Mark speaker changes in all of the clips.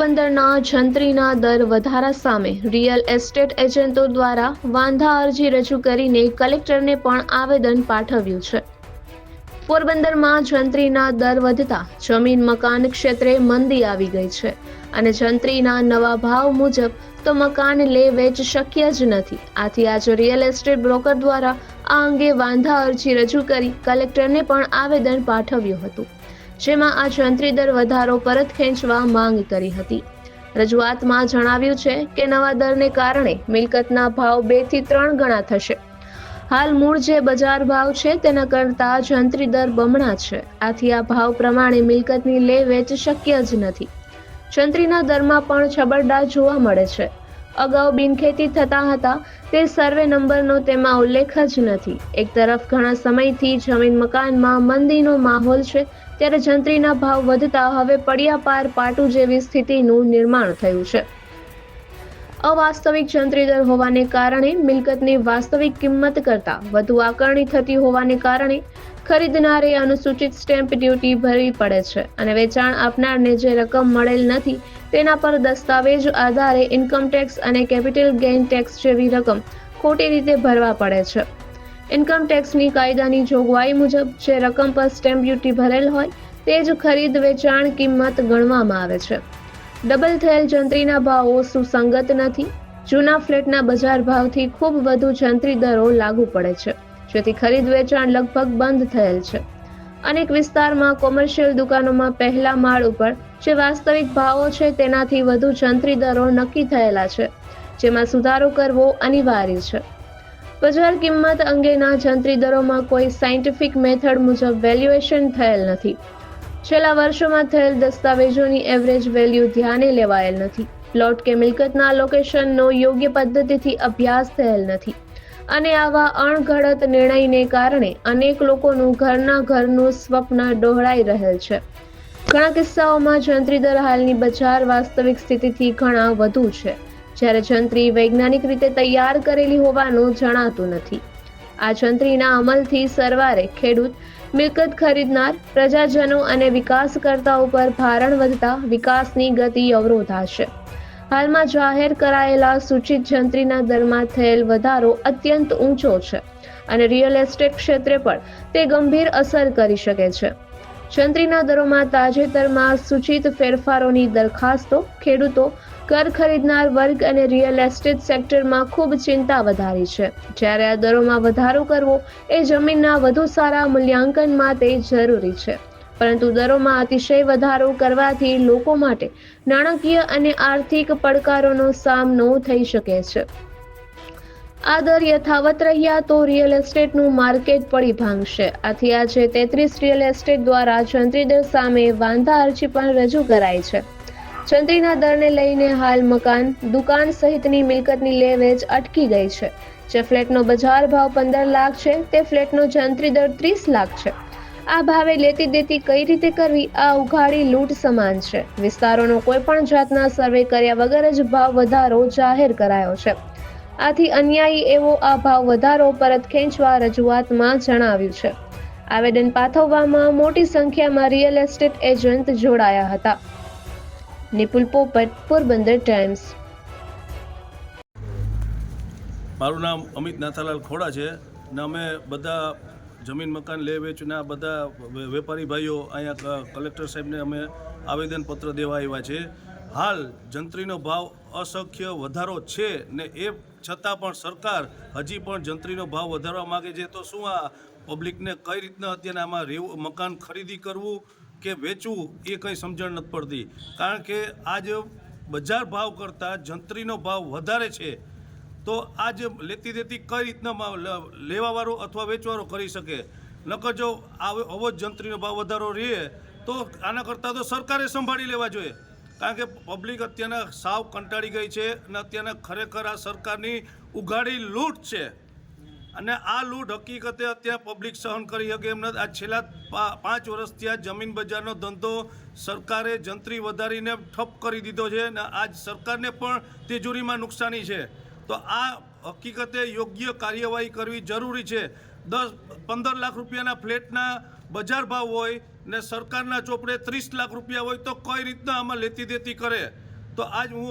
Speaker 1: પોરબંદરના જંત્રીના દર વધારા સામે રિયલ એસ્ટેટ એજન્ટો દ્વારા વાંધા અરજી રજૂ કરીને કલેક્ટરને પણ આવેદન પાઠવ્યું છે. પોરબંદરમાં જંત્રીના દર વધતા જમીન મકાન ક્ષેત્રે મંદી આવી ગઈ છે અને જંત્રીના નવા ભાવ મુજબ તો મકાન લે વેચ શક્ય જ નથી. આથી આજે રિયલ એસ્ટેટ બ્રોકર દ્વારા આ અંગે વાંધા અરજી રજૂ કરી કલેક્ટરને પણ આવેદન પાઠવ્યું હતું. જેમાં આ જંત્રી દર વધારો પરત ખેંચવા માંગ કરી હતી. રજૂઆતમાં જણાવ્યું છે કે નવા દરને કારણે મિલકતના ભાવ બેથી ત્રણ ગણા થશે. હાલ મૂળ જે બજાર ભાવ છે તેના કરતાં જંત્રી દર બમણા છે. આથી આ ભાવ પ્રમાણે મિલકતની લે વેચ શક્ય જ નથી. જંત્રીના દરમાં પણ છબરડા જોવા મળે છે. અગાઉ બિનખેતી થતા હતા, તે સર્વે નંબરનો તેમાં ઉલ્લેખ જ નથી. એક તરફ ઘણા સમયથી જમીન મકાનમાં મંદીનો માહોલ છે, ત્યારે જંત્રીના ભાવ વધતા હવે પડ્યા પાર પાટું જેવી સ્થિતિનું નિર્માણ થયું છે. અવાસ્તવિક જંત્રી દર હોવાને કારણે મિલકતની વાસ્તવિક કિંમત કરતાં વધુ આકારણી થતી હોવાને કારણે ખરીદનારે અનુસૂચિત સ્ટેમ્પ ડ્યુટી ભરવી પડે છે અને વેચાણ આપનારને જે રકમ મળેલ નથી તેના પર દસ્તાવેજ આધારે ઇન્કમ ટેક્સ અને કેપિટલ ગેઇન ટેક્સ જેવી રકમ ખોટી રીતે ભરવા પડે છે. ઇન્કમ ટેક્સની કાયદાની જોગવાઈ મુજબ જે રકમ પર સ્ટેમ્પ ડ્યુટી ભરેલ હોય તે જ ખરીદ વેચાણ કિંમત ગણવામાં આવે છે. ડબલ થયેલ જંત્રીના ભાવો સુસંગત નથી. જૂના ફ્લેટના બજાર ભાવથી ખૂબ વધુ જંત્રી દરો લાગુ પડે છે. જેથી ખરીદ વેચાણ લગભગ બંધ થયેલ છે. અનેક વિસ્તારમાં કોમર્શિયલ દુકાનોમાં પહેલા માળ ઉપર જે વાસ્તવિક ભાવો છે તેનાથી વધુ જંત્રી દરો નક્કી થયેલા છે, જેમાં સુધારો કરવો અનિવાર્ય છે. બજાર કિંમત અંગેના જંત્રી દરોમાં કોઈ સાયન્ટિફિક મેથડ મુજબ વેલ્યુએશન થયેલ નથી. છેલ્લા વર્ષોમાં થયેલ દસ્તાવેજોની એવરેજ વેલ્યુ ધ્યાને લેવાયેલ નથી. પ્લોટ કે મિલકતના લોકેશનનો યોગ્ય પદ્ધતિથી અભ્યાસ થયેલ નથી. અને આવા અણઘડત નિર્ણયને કારણે અનેક લોકોનું ઘરના ઘરનું સ્વપ્ન ડોહળાઈ રહેલ છે. ઘણા કિસ્સાઓમાં જંત્રી દર હાલની બજાર વાસ્તવિક સ્થિતિથી ઘણા વધુ છે. જ્યારે જંત્રી વૈજ્ઞાનિક રીતે તૈયાર કરેલી હોવાનું જણાતું નથી. આ છંત્રીના અમલથી સરવારે ખેડૂત મિલકત ખરીદનાર, પ્રજાજનો અને વિકાસકર્તા ઉપર ભારણ વધતા વિકાસની ગતિ અવરોધાશે. હાલમાં જાહેર કરાયેલા સૂચિત જંત્રીના દરમાં થયેલ વધારો અત્યંત ઊંચો છે અને રિયલ એસ્ટેટ ક્ષેત્રે પણ તે ગંભીર અસર કરી શકે છે. જંત્રીના દરોમાં તાજેતરમાં સૂચિત ફેરફારોની દરખાસ્તો ખેડૂતો ઘર ખરીદનાર વર્ગ અને રિયલ એસ્ટેટ સેક્ટરમાં ખૂબ ચિંતા વધારી છે. જ્યારે આ દરોમાં વધારો કરવો એ જમીનના વધુ સારા મૂલ્યાંકન માટે જરૂરી છે. પરંતુ દરોમાં અતિશય વધારો કરવાથી લોકો માટે નાણાકીય અને આર્થિક પડકારોનો સામનો થઈ શકે છે. આ દર યથાવત રહ્યા તો રિયલ એસ્ટેટનું માર્કેટ પડી ભાંગશે. આથી આજે તેત્રીસ રિયલ એસ્ટેટ દ્વારા જંત્રી સામે વાંધા અરજી પણ રજૂ કરાઈ છે. જંત્રીના દરને લઈને હાલ મકાન, દુકાન સહિતની મિલકતની લે વેચ અટકી ગઈ છે. જે ફ્લેટનો બજાર ભાવ પંદર લાખ છે, તે ફ્લેટનો જંત્રી દર ત્રીસ લાખ છે. આ ભાવે લેતી દેતી કઈ રીતે કરવી, આ ઉઘાડી લૂંટ સમાન છે. વિસ્તારોનો કોઈ પણ જાતના સર્વે કર્યા વગર જ ભાવ વધારો જાહેર કરાયો છે. આથી અન્યાયી એવો આ ભાવ વધારો પરત ખેંચવા રજૂઆતમાં જણાવ્યું છે. આવેદન પાઠવવામાં મોટી સંખ્યામાં રિયલ એસ્ટેટ એજન્ટ જોડાયા હતા. નિપુલ પોપટ પોરબંદર ટાઈમ્સ.
Speaker 2: મારું નામ અમિત નાથાલાલ ખોડા છે ને અમે બધા જમીન મકાન લે વેચના બધા વેપારી ભાઈઓ અહીંયા કલેક્ટર સાહેબને અમે આવેદનપત્ર દેવા આવ્યા છે હાલ જંત્રીનો ભાવ અસંખ્ય વધારો છે ને એ છતાં પણ સરકાર હજી પણ જંત્રીનો ભાવ વધારવા માગે છે. તો શું આ પબ્લિકને કઈ રીતના અત્યારે આમાં રહેવું મકાન ખરીદી કરવું કે વેચવું એ કંઈ સમજણ નથી પડતી. કારણ કે આજ બજાર ભાવ કરતાં જંત્રીનો ભાવ વધારે છે, તો આ જે લેતી દેતી કઈ રીતના લેવાવાળો અથવા વેચવાળો કરી શકે? નકર જો આવો જ જંત્રીનો ભાવ વધારો રહે, તો આના કરતાં તો સરકારે સંભાળી લેવા જોઈએ. કારણ કે પબ્લિક અત્યારના સાવ કંટાળી ગઈ છે અને અત્યારના ખરેખર આ સરકારની ઉઘાડી લૂંટ છે. અને આ લૂંટ હકીકતે અત્યારે પબ્લિક સહન કરી શકે એમ નથી. આ છેલ્લા પાંચ વર્ષથી આ જમીન બજારનો ધંધો સરકારે જંત્રી વધારીને ઠપ કરી દીધો છે અને આજ સરકારને પણ તિજોરીમાં નુકસાની છે. તો આ હકીકતે યોગ્ય કાર્યવાહી કરવી જરૂરી છે. દસ, પંદર લાખ રૂપિયાના ફ્લેટના બજાર ભાવ હોય ને સરકારના ચોપડે ત્રીસ લાખ રૂપિયા હોય તો કઈ રીતના આમાં લેતી દેતી કરે? તો આજ હું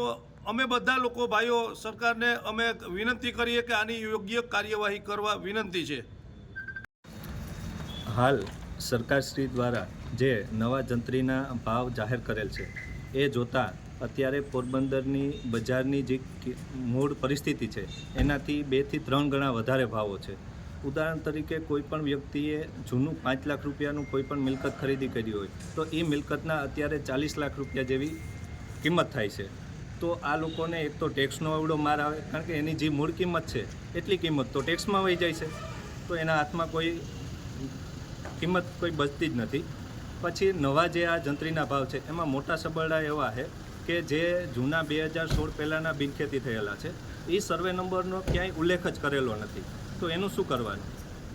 Speaker 2: અમે બધા લોકો ભાઈઓ, સરકારને અમે વિનંતી કરીએ કે આની યોગ્ય કાર્યવાહી કરવા વિનંતી છે.
Speaker 3: હાલ સરકારશ્રી દ્વારા જે નવા જંત્રીના ભાવ જાહેર કરેલ છે, એ જોતાં અત્યારે પોરબંદરની બજારની જે મૂળ પરિસ્થિતિ છે, એનાથી બેથી ત્રણ ગણા વધારે ભાવો છે. ઉદાહરણ તરીકે કોઈપણ વ્યક્તિએ જૂનું પાંચ લાખ રૂપિયાનું કોઈપણ મિલકત ખરીદી કરી હોય, તો એ મિલકતના અત્યારે ચાલીસ લાખ રૂપિયા જેવી કિંમત થાય છે. તો આ લોકોને એક તો ટેક્સનો એવડો માર આવે, કારણ કે એની જે મૂળ કિંમત છે, એટલી કિંમત તો ટેક્સમાં વહી જાય છે. તો એના હાથમાં કોઈ કિંમત કોઈ બચતી જ નથી. પછી નવા જે આ જંત્રીના ભાવ છે, એમાં મોટા સબરડા એવા છે કે જે જૂના બે હજાર સોળ પહેલાંના બિનખેતી થયેલા છે. એ સર્વે નંબરનો ક્યાંય ઉલ્લેખ જ કરેલો નથી. તો એનું શું કરવાનું?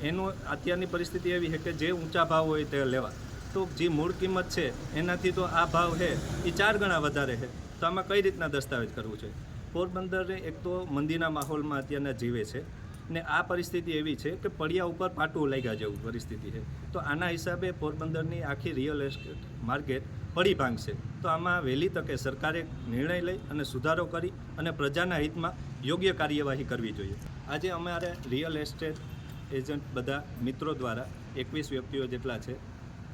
Speaker 3: એનું અત્યારની પરિસ્થિતિ એવી છે કે જે ઊંચા ભાવ હોય તે લેવા. તો જે મૂળ કિંમત છે, એનાથી તો આ ભાવ છે, એ ચાર ગણા વધારે છે. તો આમાં કઈ રીતના દસ્તાવેજ કરવું છે? પોરબંદરને એક તો મંદીના માહોલમાં અત્યારના જીવે છે ને આ પરિસ્થિતિ એવી છે કે પડિયા ઉપર પાટું લાગ્યા જેવું પરિસ્થિતિ છે. તો આના હિસાબે પોરબંદરની આખી રિયલ એસ્ટેટ માર્કેટ પડી ભાંગશે. તો આમાં વહેલી તકે સરકારે નિર્ણય લઈ અને સુધારો કરી અને પ્રજાના હિતમાં યોગ્ય કાર્યવાહી કરવી જોઈએ. આજે અમારે રિયલ એસ્ટેટ એજન્ટ બધા મિત્રો દ્વારા એકવીસ વ્યક્તિઓ જેટલા છે,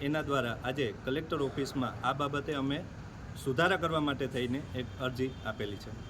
Speaker 3: એના દ્વારા આજે કલેક્ટર ઓફિસમાં આ બાબતે અમે સુધારા કરવા માટે થઈને એક અરજી આપેલી છે.